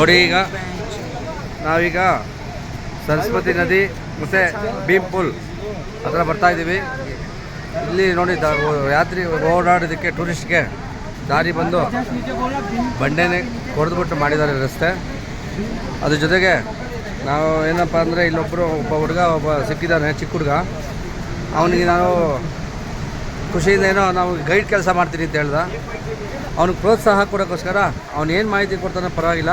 ನೋಡಿ ಈಗ ನಾವೀಗ ಸರಸ್ವತಿ ನದಿ ಮತ್ತು ಭೀಮ್ ಪುಲ್ ಹತ್ರ ಬರ್ತಾ ಇದ್ದೀವಿ. ಇಲ್ಲಿ ನೋಡಿ ಯಾತ್ರಿ ಓಡಾಡೋದಕ್ಕೆ ಟೂರಿಸ್ಟ್ಗೆ ದಾರಿ ಬಂದು ಬಂಡೆನೇ ಕೊರೆದ್ಬಿಟ್ಟು ಮಾಡಿದ್ದಾರೆ ರಸ್ತೆ. ಅದ್ರ ಜೊತೆಗೆ ನಾವು ಏನಪ್ಪ ಅಂದರೆ ಇಲ್ಲೊಬ್ಬರು ಒಬ್ಬ ಹುಡುಗ, ಒಬ್ಬ ಸಿಕ್ಕಿದ್ದಾನೆ, ಚಿಕ್ಕ ಹುಡುಗ. ಅವನಿಗೆ ನಾನು ಖುಷಿಯಿಂದ ಏನೋ ನಾವು ಗೈಡ್ ಕೆಲಸ ಮಾಡ್ತೀನಿ ಅಂತ ಹೇಳ್ದ. ಅವ್ನಿಗೆ ಪ್ರೋತ್ಸಾಹ ಕೊಡೋಕ್ಕೋಸ್ಕರ ಅವ್ನು ಏನು ಮಾಹಿತಿ ಕೊಡ್ತಾನೆ ಪರವಾಗಿಲ್ಲ.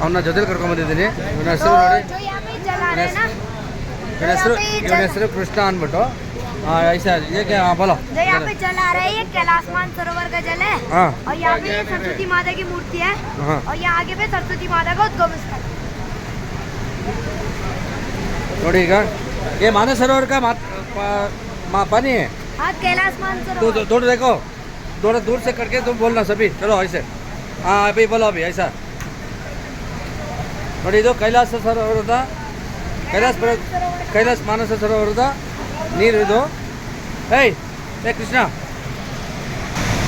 ಅವನ್ನ ಜೊತೆಲಿ ಕರ್ಕೊಂಬಂದಿದ್ದೀನಿ ಇವನ ಹೆಸರು ನೋಡಿ जो यहाँ पे जला रहे हैं ना ಇವನ ಹೆಸರು ಇವನ ಹೆಸರು ಕೃಷ್ಣ ಅಂದ್ಬಿಟ್ಟು ಹಾಂ ಐಸಾ ಏಕೆ ಹಾಂ ಬಲೋ जो यहाँ पे जला रहे हैं ये कैलाश सरोवर का जल है ಹಾಂ और यहाँ पे ये सरस्वती माता की मूर्ति है ಹಾಂ और यहाँ आगे पे सरस्वती माता का उद्गम स्थल ನೋಡಿ ಈಗ ये मानस सरोवर का मात पा- मा- पानी है हाँ कैलाश तो सरोवर तो- थोड़ा देखो थोड़ा दूर से करके तुम बोलना सभी चलो ऐसे हाँ अभी बोलो अभी ऐसा ನೋಡಿ, ಇದು ಕೈಲಾಸ ಸರೋವರದ ಕೈಲಾಸ ಕೈಲಾಸ ಮಾನಸ ಸರೋವರದ ನೀರು ಇದು. ಏಯ್, ಏ ಕೃಷ್ಣ.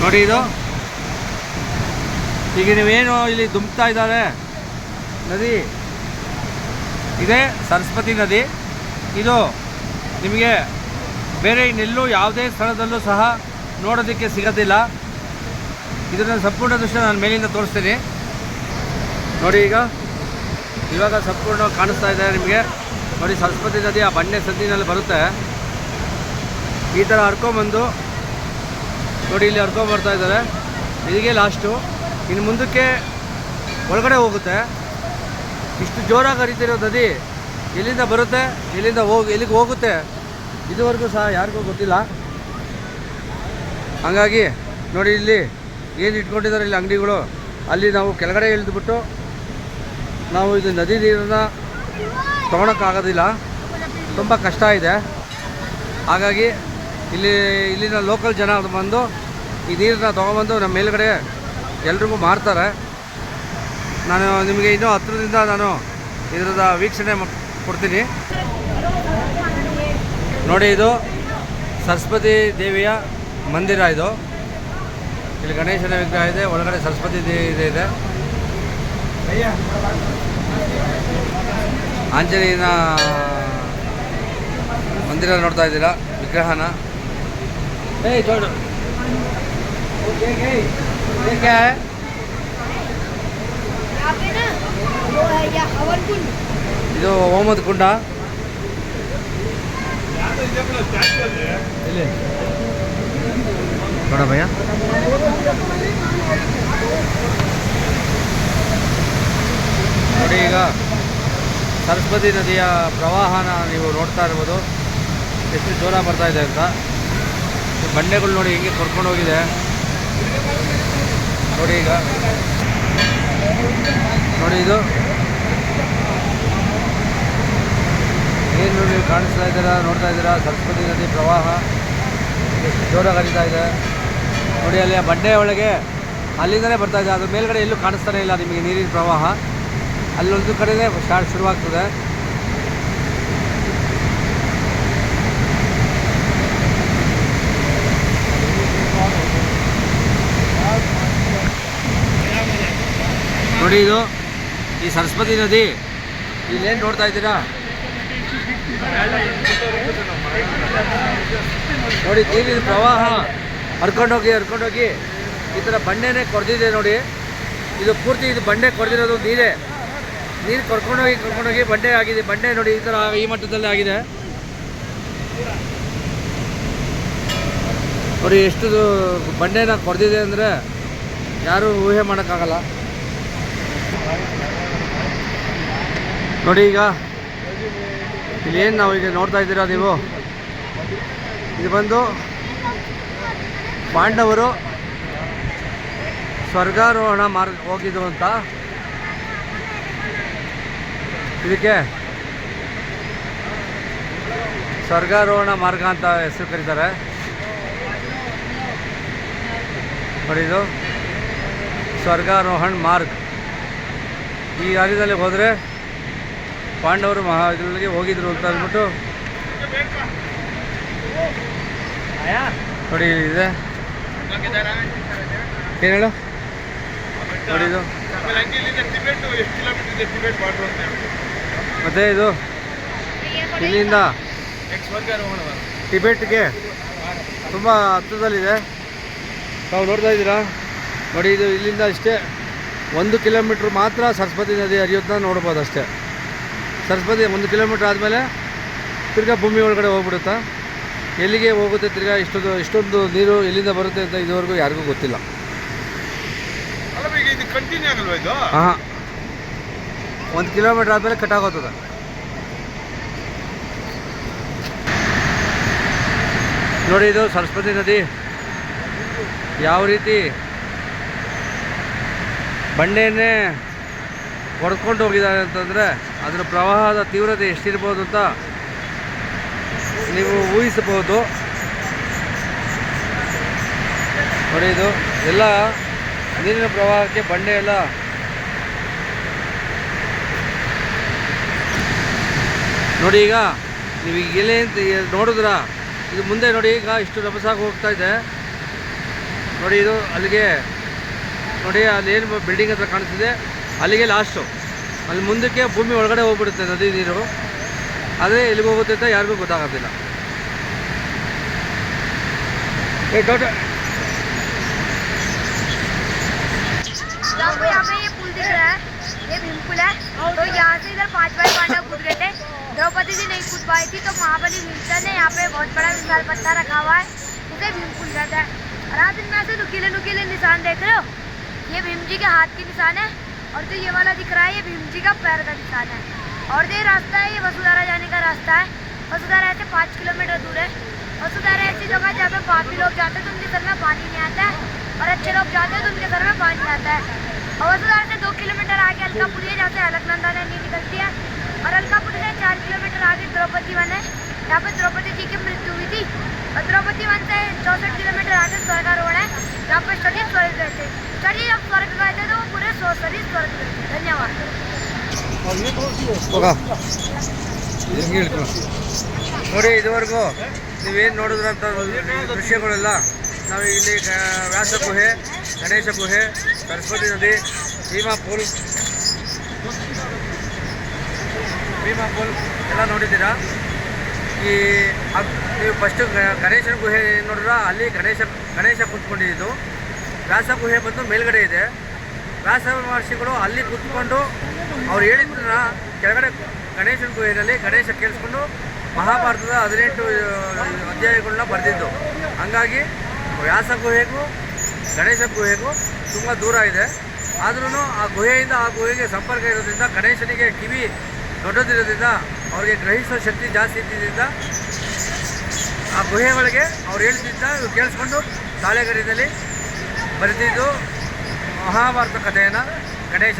ನೋಡಿ ಇದು. ಈಗ ನೀವೇನು ಇಲ್ಲಿ ದುಮ್ತಾ ಇದ್ದಾರೆ? ನದಿ. ಇದೇ ಸರಸ್ವತಿ ನದಿ. ಇದು ನಿಮಗೆ ಬೇರೆ ಇನ್ನೆಲ್ಲೂ ಯಾವುದೇ ಸ್ಥಳದಲ್ಲೂ ಸಹ ನೋಡೋದಕ್ಕೆ ಸಿಗೋದಿಲ್ಲ. ಇದನ್ನು ಸಂಪೂರ್ಣ ದೃಶ್ಯ ನಾನು ಮೇಲಿಂದ ತೋರಿಸ್ತೀನಿ. ನೋಡಿ ಈಗ. ಇವಾಗ ಸಂಪೂರ್ಣ ಕಾಣಿಸ್ತಾ ಇದೆ ನಿಮಗೆ. ನೋಡಿ, ಸರಸ್ವತಿ ನದಿ ಆ ಬಂಡೆ ಸಂದಿನಲ್ಲಿ ಬರುತ್ತೆ. ಈ ಥರ ಹರ್ಕೊಂಬಂದು ನೋಡಿ, ಇಲ್ಲಿ ಹರ್ಕೊಂಬರ್ತಾ ಇದ್ದಾರೆ. ಇದಕ್ಕೆ ಲಾಸ್ಟು. ಇನ್ನು ಮುಂದಕ್ಕೆ ಒಳಗಡೆ ಹೋಗುತ್ತೆ. ಇಷ್ಟು ಜೋರಾಗಿ ಹರಿತಿರೋ ನದಿ ಎಲ್ಲಿಂದ ಬರುತ್ತೆ, ಎಲ್ಲಿಂದ ಹೋಗಿ, ಎಲ್ಲಿಗೆ ಹೋಗುತ್ತೆ, ಇದುವರೆಗೂ ಸಹ ಯಾರಿಗೂ ಗೊತ್ತಿಲ್ಲ. ಹಾಗಾಗಿ ನೋಡಿ, ಇಲ್ಲಿ ಏನು ಇಟ್ಕೊಂಡಿದ್ದಾರೆ ಇಲ್ಲಿ ಅಂಗಡಿಗಳು. ಅಲ್ಲಿ ನಾವು ಕೆಳಗಡೆ ಇಳಿದ್ಬಿಟ್ಟು ನಾವು ಇದು ನದಿ ನೀರನ್ನು ತೊಗೊಳಕ್ಕಾಗೋದಿಲ್ಲ. ತುಂಬ ಕಷ್ಟ ಇದೆ. ಹಾಗಾಗಿ ಇಲ್ಲಿ, ಇಲ್ಲಿನ ಲೋಕಲ್ ಜನ ಬಂದು ಈ ನೀರನ್ನ ತೊಗೊಬಂದು ನಮ್ಮ ಮೇಲುಗಡೆ ಎಲ್ರಿಗೂ ಮಾರ್ತಾರೆ. ನಾನು ನಿಮಗೆ ಇನ್ನೂ ಹತ್ತಿರದಿಂದ ನಾನು ಇದರದ ವೀಕ್ಷಣೆ ಕೊಡ್ತೀನಿ. ನೋಡಿ ಇದು ಸರಸ್ವತಿ ದೇವಿಯ ಮಂದಿರ ಇದು. ಇಲ್ಲಿ ಗಣೇಶನ ವಿಗ್ರಹ ಇದೆ, ಒಳಗಡೆ ಸರಸ್ವತಿ ದೇವಿ ಇದೆ. ಆಂಜನೇಯನ ಮಂದಿರ ನೋಡ್ತಾ ಇದ್ದೀರಾ ವಿಗ್ರಹನ ಇದು ಹೋಮದ ಕುಂಡ ನೋಡ ಭಯ ನೋಡಿ ಈಗ ಸರಸ್ವತಿ ನದಿಯ ಪ್ರವಾಹನ ನೀವು ನೋಡ್ತಾ ಇರ್ಬೋದು. ಎಷ್ಟು ಜೋರ ಬರ್ತಾ ಇದೆ ಅಂತ. ಬಂಡೆಗಳು ನೋಡಿ ಹೆಂಗೆ ಕರ್ಕೊಂಡು ಹೋಗಿದೆ. ನೋಡಿ ಈಗ. ನೋಡಿ ಇದು. ಏನು ನೀವು ಕಾಣಿಸ್ತಾ ಇದ್ದೀರಾ, ನೋಡ್ತಾ ಇದ್ದೀರಾ? ಸರಸ್ವತಿ ನದಿ ಪ್ರವಾಹ ಎಷ್ಟು ಜೋರಾಗಿ ಹರಿತಾ ಇದೆ. ನೋಡಿ ಅಲ್ಲಿ ಆ ಬಂಡೆ ಒಳಗೆ ಅಲ್ಲಿಂದಲೇ ಬರ್ತಾ ಇದೆ. ಅದ್ರ ಮೇಲ್ಗಡೆ ಎಲ್ಲೂ ಕಾಣಿಸ್ತಾನೆ ಇಲ್ಲ ನಿಮಗೆ ನೀರಿನ ಪ್ರವಾಹ. ಅಲ್ಲೊಂದು ಕಡೆನೇ ಸ್ಟಾರ್ಟ್ ಶುರುವಾಗ್ತದೆ. ನೋಡಿ ಇದು, ಈ ಸರಸ್ವತಿ ನದಿ, ಇಲ್ಲೇನು ನೋಡ್ತಾ ಇದ್ದೀರಾ? ನೋಡಿ ನೀರಿನ ಪ್ರವಾಹ, ಹರ್ಕೊಂಡೋಗಿ ಹರ್ಕೊಂಡೋಗಿ, ಈ ಥರ ಬಂಡೆನೇ ಕೊರೆದಿದೆ ನೋಡಿ. ಇದು ಪೂರ್ತಿ ಇದು ಬಂಡೆ ಕೊಡ್ದಿರೋದು ನೀರೇ ನೀರು ಕರ್ಕೊಂಡೋಗಿ ಕರ್ಕೊಂಡೋಗಿ ಬಂಡೆ ಆಗಿದೆ. ಬಂಡೆ ನೋಡಿ, ಈ ಥರ ಈ ಮಟ್ಟದಲ್ಲಿ ಆಗಿದೆ. ನೋಡಿ, ಎಷ್ಟು ಬಂಡೆನ ಕೊಡ್ದಿದೆ ಅಂದರೆ ಯಾರೂ ಊಹೆ ಮಾಡೋಕ್ಕಾಗಲ್ಲ. ನೋಡಿ ಈಗ, ಇಲ್ಲಿ ಏನು ನಾವು ಈಗ ನೋಡ್ತಾ ಇದ್ದೀರಾ ನೀವು? ಇದು ಬಂದು ಪಾಂಡವರು ಸ್ವರ್ಗಾರೋಹಣ ಮಾರ್ಗ ಹೋಗಿದ್ದು ಅಂತ. ಇದಕ್ಕೆ ಸ್ವರ್ಗಾರೋಹಣ ಮಾರ್ಗ ಅಂತ ಹೆಸರು ಕರೀತಾರೆ ನೋಡಿ ಇದು. ಮಾರ್ಗ ಮಾರ್ಗ್. ಈ ದಾರಿದಲ್ಲಿ ಹೋದರೆ ಪಾಂಡವರು ಮಹಾ ಇದರೊಳಗೆ ಹೋಗಿದ್ರು ಅಂತ ಅಂದ್ಬಿಟ್ಟು ನೋಡಿ ಇದೆ ಏನು ಹೇಳು? ನೋಡಿ ಇದು. ಆಮೇಲೆ ಇಲ್ಲಿಂದ ಟಿಬೆಟ್ ಎಷ್ಟು ಕಿಲೋಮೀಟರ್ ಮತ್ತು ಇದು ಇಲ್ಲಿಂದ ಟಿಬೆಟ್ಗೆ ತುಂಬ ಹತ್ತಿರದಲ್ಲಿದೆ ತಾವು ನೋಡ್ತಾ ಇದ್ದೀರಾ? ನೋಡಿ ಇದು ಇಲ್ಲಿಂದ ಅಷ್ಟೇ ಒಂದು ಕಿಲೋಮೀಟ್ರ್ ಮಾತ್ರ ಸರಸ್ವತಿ ನದಿ ಹರಿಯೋದನ್ನ ನೋಡ್ಬೋದು ಅಷ್ಟೇ. ಸರಸ್ವತಿ ಒಂದು ಕಿಲೋಮೀಟ್ರ್ ಆದಮೇಲೆ ತಿರ್ಗಾ ಭೂಮಿ ಒಳಗಡೆ ಹೋಗ್ಬಿಡುತ್ತಾ? ಎಲ್ಲಿಗೆ ಹೋಗುತ್ತೆ ತಿರ್ಗಾ ಇಷ್ಟೊಂದು ಇಷ್ಟೊಂದು ನೀರು ಎಲ್ಲಿಂದ ಬರುತ್ತೆ ಅಂತ ಇದುವರೆಗೂ ಯಾರಿಗೂ ಗೊತ್ತಿಲ್ಲ. ಹಾಂ. ಒಂದು ಕಿಲೋಮೀಟ್ರ್ ಆದಮೇಲೆ ಕಟ್ಟಾಗೋತದ ನೋಡಿ ಇದು ಸರಸ್ವತಿ ನದಿ. ಯಾವ ರೀತಿ ಬಂಡೆಯನ್ನೇ ಹೊಡ್ಕೊಂಡು ಹೋಗಿದ್ದಾರೆ ಅಂತಂದರೆ ಅದರ ಪ್ರವಾಹದ ತೀವ್ರತೆ ಎಷ್ಟಿರ್ಬೋದು ಅಂತ ನೀವು ಊಹಿಸಬಹುದು. ನೋಡಿ ಇದು ಎಲ್ಲ ನೀರಿನ ಪ್ರವಾಹಕ್ಕೆ ಬಂಡೆ ಎಲ್ಲ ನೋಡಿ ಈಗ ನೀವು ಈಗ ಎಲೆ ಅಂತ ನೋಡಿದ್ರ ಇದು ಮುಂದೆ ನೋಡಿ ಈಗ ಇಷ್ಟು ರಭಸಾಗಿ ಹೋಗ್ತಾ ಇದೆ ನೋಡಿ ಇದು ಅಲ್ಲಿಗೆ ನೋಡಿ ಅಲ್ಲಿ ಏನು ಬಿಲ್ಡಿಂಗ್ ಹತ್ರ ಕಾಣಿಸ್ತಿದೆ ಅಲ್ಲಿಗೆ ಲಾಸ್ಟು ಅಲ್ಲಿ ಮುಂದಕ್ಕೆ ಭೂಮಿ ಒಳಗಡೆ ಹೋಗ್ಬಿಡುತ್ತೆ ನದಿ ನೀರು ಆದರೆ ಎಲ್ಲಿಗೆ ಹೋಗುತ್ತೆ ಅಂತ ಯಾರಿಗೂ ಗೊತ್ತಾಗೋದಿಲ್ಲ ಏ ಡಾಕ್ಟರ್ आपको यहाँ पे ये पुल दिख रहा है ये भीम पुल है तो यहाँ से इधर पांच भाई पांडव कूद गए थे द्रौपदी जी नहीं कूद पाई थी तो महाबली भीमसेन ने यहाँ पे बहुत बड़ा विशाल पत्थर रखा हुआ है, उसे भीम पुल कहता है और आप इनमें से नुकीले नुकीले निशान देख रहे हो? ये भीम जी के हाथ के निशान है, और जो ये वाला दिख रहा है, ये भीम जी का पैर का निशान है। और जो ये रास्ता है, ये वसुधारा जाने का रास्ता है। वसुधारा ऐसे पाँच किलोमीटर दूर है। वसुधारा ऐसी जगह जहाँ पे पापी लोग जाते हैं तो उनके सर में पानी नहीं आता है। और अच्छे लोग जाते हैं तो उनके सर में पानी आता है। और वसुधारा से दो किलोमीटर आगे अलकापुरी है, जहाँ से अलकनंदा नदी निकलती है आगे द्रौपदी वन है यहाँ पे द्रौपदी जी की मृत्यु हुई थी और द्रौपदी वन से चौसठ किलोमीटर आगे स्वर्गारोहण है जहाँ पर स्टडी स्वर्ग गए थे स्टडी जब स्वर्ग गए थे तो वो पूरे सौ शरीर स्वर्ग गए थे धन्यवाद ಹೋಗ ಹಿಂಗೆ ಹೇಳ್ಕೊ. ನೋಡಿ ಇದುವರೆಗೂ ನೀವೇನು ನೋಡಿದ್ರಂತ ದೃಶ್ಯಗಳೆಲ್ಲ ನಾವು ಇಲ್ಲಿ ಗ- ವ್ಯಾಸ ಗುಹೆ ಗಣೇಶ ಗುಹೆ ಸರಸ್ವತಿ ನದಿ ಭೀಮಾ ಪೂಲ್ ಭೀಮಾ ಪೂಲ್ ಎಲ್ಲ ನೋಡಿದ್ದೀರಾ? ಈ ನೀವು ಫಸ್ಟು ಗಣೇಶನ ಗುಹೆ ನೋಡಿದ್ರ? ಅಲ್ಲಿ ಗಣೇಶ ಗಣೇಶ ಕೂತ್ಕೊಂಡಿದ್ದು. ವ್ಯಾಸ ಗುಹೆ ಬಂದು ಮೇಲ್ಗಡೆ ಇದೆ. ವ್ಯಾಸ ಮಹರ್ಷಿಗಳು ಅಲ್ಲಿ ಕೂತ್ಕೊಂಡು ಅವ್ರು ಹೇಳಿದ್ರ ಕೆಳಗಡೆ ಗಣೇಶನ ಗುಹೆಯಲ್ಲಿ ಗಣೇಶ ಕೇಳಿಸ್ಕೊಂಡು ಮಹಾಭಾರತದ ಹದಿನೆಂಟು ಅಧ್ಯಾಯಗಳನ್ನ ಬರೆದಿದ್ದು. ಹಂಗಾಗಿ ವ್ಯಾಸ ಗುಹೆಗೂ, ಗಣೇಶ ಗುಹೆಗೂ ತುಂಬ ದೂರ ಇದೆ. ಆದ್ರೂ ಆ ಗುಹೆಯಿಂದ ಆ ಗುಹೆಗೆ ಸಂಪರ್ಕ ಇರೋದ್ರಿಂದ ಗಣೇಶನಿಗೆ ಕಿವಿ ದೊಡ್ಡದಿರೋದ್ರಿಂದ ಅವರಿಗೆ ಗ್ರಹಿಸೋ ಶಕ್ತಿ ಜಾಸ್ತಿ ಇದ್ದಿದ್ದರಿಂದ ಆ ಗುಹೆ ಒಳಗೆ ಅವ್ರು ಹೇಳ್ತಿದ್ದ ಕೇಳಿಸ್ಕೊಂಡು ತಾಳೆಗರಿದಲ್ಲಿ ಬರೆದಿದ್ದು ಮಹಾಭಾರತ ಕಥೆಯನ್ನು ಗಣೇಶ.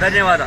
ಧನ್ಯವಾದ.